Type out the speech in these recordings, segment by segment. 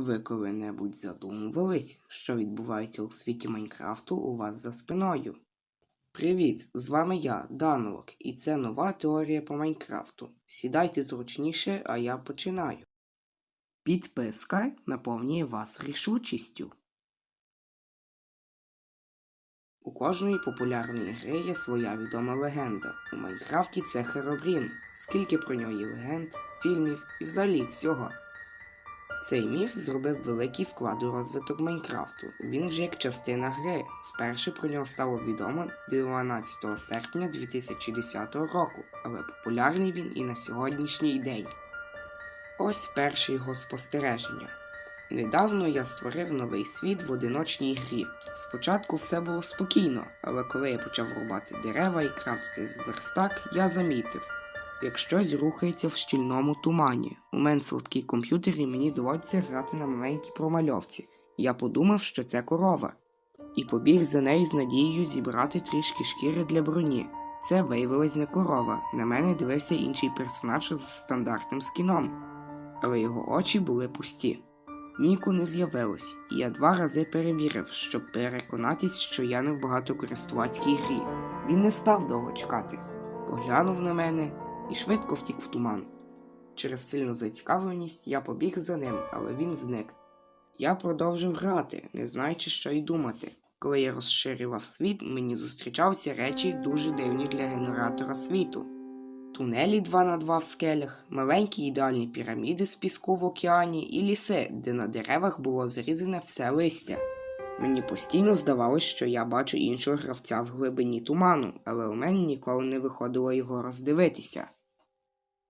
Ви коли-небудь задумувались, що відбувається у світі Майнкрафту у вас за спиною? Привіт, з вами я, Данлок, і це нова теорія по Майнкрафту. Сідайте зручніше, а я починаю. Підписка наповнює вас рішучістю. У кожної популярної гри є своя відома легенда. У Майнкрафті це Херобрін. Скільки про нього є легенд, фільмів і взагалі всього. Цей міф зробив великий вклад у розвиток Майнкрафту. Він вже як частина гри. Вперше про нього стало відомо 12 серпня 2010 року, але популярний він і на сьогоднішній день. Ось перше його спостереження. Недавно я створив новий світ в одиночній грі. Спочатку все було спокійно, але коли я почав рубати дерева і крафтити верстак, я замітив. Як щось рухається в щільному тумані. У мене слабкий комп'ютер і мені доводиться грати на маленькій промальовці. Я подумав, що це корова. І побіг за нею з надією зібрати трішки шкіри для броні. Це виявилась не корова. На мене дивився інший персонаж з стандартним скіном. Але його очі були пусті. Ніку не з'явилось, і я два рази перевірив, щоб переконатись, що я не в багатокористувацькій грі. Він не став довго чекати. Поглянув на мене і швидко втік в туман. Через сильну зацікавленість я побіг за ним, але він зник. Я продовжив грати, не знаючи, що й думати. Коли я розширював світ, мені зустрічалися речі дуже дивні для генератора світу. Тунелі 2 на 2 в скелях, маленькі ідеальні піраміди з піску в океані і ліси, де на деревах було зарізане все листя. Мені постійно здавалось, що я бачу іншого гравця в глибині туману, але у мене ніколи не виходило його роздивитися.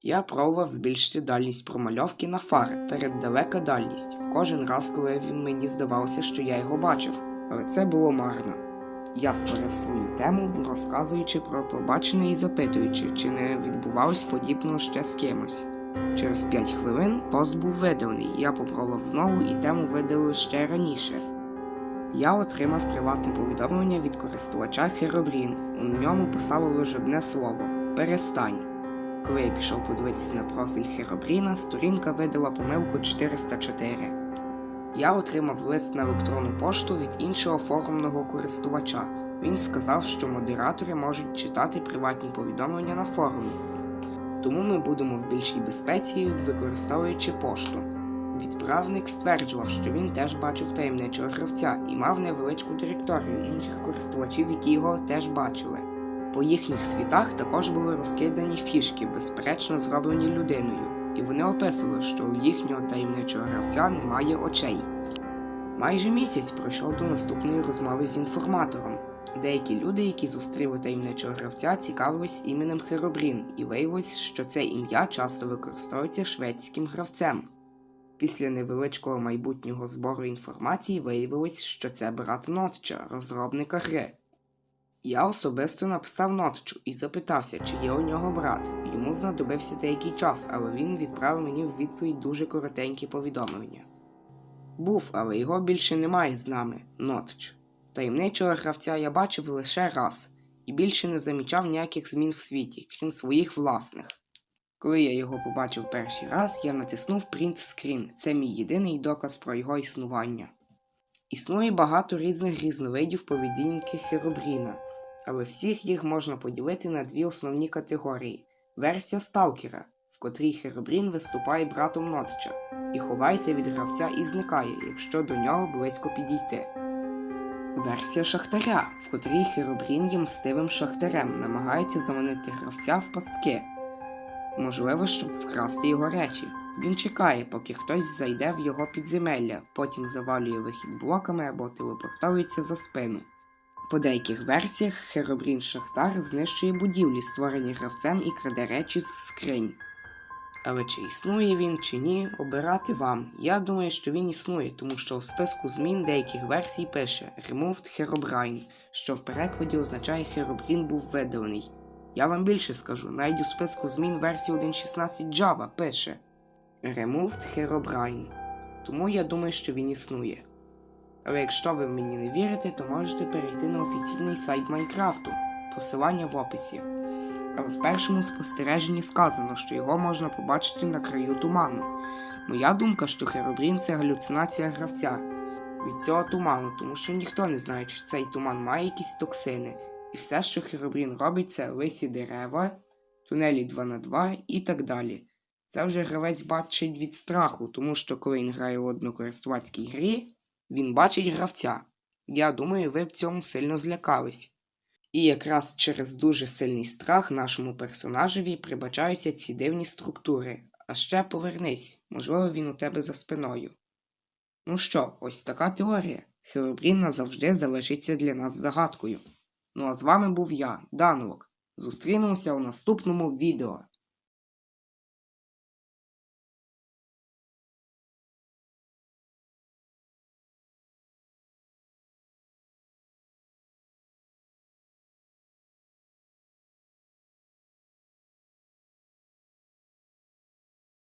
Я пробував збільшити дальність промальовки на фари, переддалека дальність, кожен раз, коли він мені здавалося, що я його бачив, але це було марно. Я створив свою тему, розказуючи про побачене і запитуючи, чи не відбувалось подібного ще з кимось. Через 5 хвилин пост був видалений, я попробував знову і тему видалили ще раніше. Я отримав приватне повідомлення від користувача Херобрін. У ньому писало лише одне слово Перестань. Коли я пішов подивитися на профіль Херобріна, сторінка видала помилку 404. Я отримав лист на електронну пошту від іншого форумного користувача. Він сказав, що модератори можуть читати приватні повідомлення на форумі. Тому ми будемо в більшій безпеці, використовуючи пошту. Відправник стверджував, що він теж бачив таємничого гравця і мав невеличку директорію інших користувачів, які його теж бачили. По їхніх світах також були розкидані фішки, безперечно зроблені людиною, і вони описували, що у їхнього таємничого гравця немає очей. Майже місяць пройшов до наступної розмови з інформатором. Деякі люди, які зустріли таємничого гравця, цікавились іменем Херобрін, і виявилось, що це ім'я часто використовується шведським гравцем. Після невеличкого майбутнього збору інформації виявилось, що це брат Нотча, розробника гри. Я особисто написав Нотчу і запитався, чи є у нього брат. Йому знадобився деякий час, але він відправив мені в відповідь дуже коротеньке повідомлення. Був, але його більше немає з нами, Нотч. Таємничого гравця я бачив лише раз і більше не замічав ніяких змін в світі, крім своїх власних. Коли я його побачив перший раз, я натиснув Print Screen. Це мій єдиний доказ про його існування. Існує багато різних різновидів поведінки Херобріна, але всіх їх можна поділити на дві основні категорії: версія сталкера, в котрій Херобрін виступає братом Нотча і ховається від гравця і зникає, якщо до нього близько підійти. Версія шахтаря, в котрій Херобрін є мстивим шахтарем, намагається заманити гравця в пастки, можливо, щоб вкрасти його речі. Він чекає, поки хтось зайде в його підземелля, потім завалює вихід блоками або телепортується за спину. По деяких версіях Херобрін Шахтар знищує будівлі, створені гравцем і краде речі з скринь. Але чи існує він чи ні, обирати вам. Я думаю, що він існує, тому що в списку змін деяких версій пише Removed Herobrine, що в перекладі означає Херобрін був видалений. Я вам більше скажу, навіть у списку змін версії 1.16 Java пише Removed Herobrine. Тому я думаю, що він існує. Але якщо ви мені не вірите, то можете перейти на офіційний сайт Майнкрафту, посилання в описі. Але в першому спостереженні сказано, що його можна побачити на краю туману. Моя думка, що Херобрін це галюцинація гравця від цього туману, тому що ніхто не знає, чи цей туман має якісь токсини. І все, що Херобрін робить, це лисі дерева, тунелі 2 на 2 і так далі. Це вже гравець бачить від страху, тому що коли він грає в однокористувацькій грі, він бачить гравця. Я думаю, ви б цьому сильно злякались. І якраз через дуже сильний страх нашому персонажеві прибачаються ці дивні структури. А ще повернись, можливо, він у тебе за спиною. Ну що, ось така теорія. Херобрін назавжди залишиться для нас загадкою. Ну а з вами був я, Данлок. Зустрінемося у наступному відео.